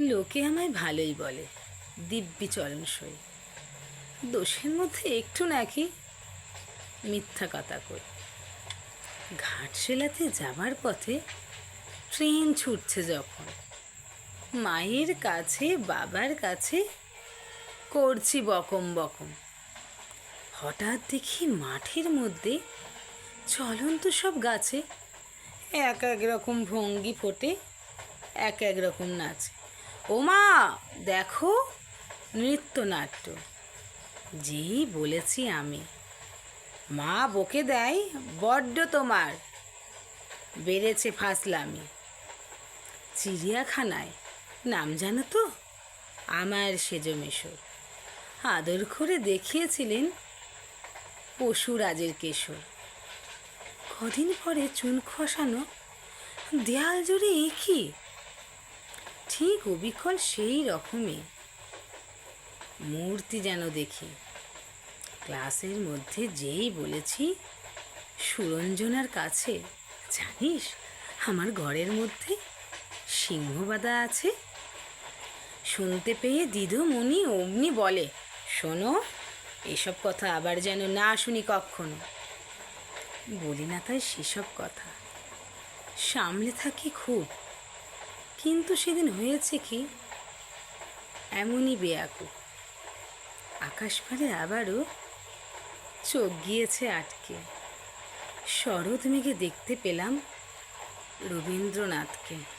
লোকে আমায় ভালোই বলে, দিব্যি চরণ সই দোষের মধ্যে একটু নাকি মিথ্যা কথা কই। ঘাটশিলাতে যাবার পথে ট্রেন ছুটছে যখন। মায়ের কাছে, বাবার কাছে করছি বকম বকম। হঠাৎ দেখি মাঠের মধ্যে চলন্ত সব গাছে এক এক রকম ভঙ্গি ফোটে, এক এক রকম নাচে। ও মা দেখো নৃত্যনাট্য। যেই বলেছি আমি। মা বকে দেয়, বড্ড তোমার। বেড়েছে ফাসলামি। চিড়িয়াখানায়, নাম জানো তো? আমার সেজো মেশর আদর করে দেখিয়েছিলেন পশুরাজের কেশর। কদিন পরে চুন খসানো, দেয়াল জুড়ে একই ঠিক অবিকল সেই রকমই। মূর্তি যেন দেখি। ক্লাসের মধ্যে যেই বলেছি, সুরঞ্জনার কাছে, জানিস, আমার ঘরের মধ্যে সিংহ বাঁধা আছে। শুনতে পেয়ে দিদুমণি অমনি বলে, শোনো, এসব কথা আবার যেন না শুনি কখনো। বলি না তাই সেসব কথা। সামলে থাকি খুব। কিন্তু সেদিন হয়েছে কি? এমনই বেয়াকু আকাশ পারে আবারও চোখ গিয়েছে আটকে। শরৎ মেঘে দেখতে পেলাম রবীন্দ্রনাথকে।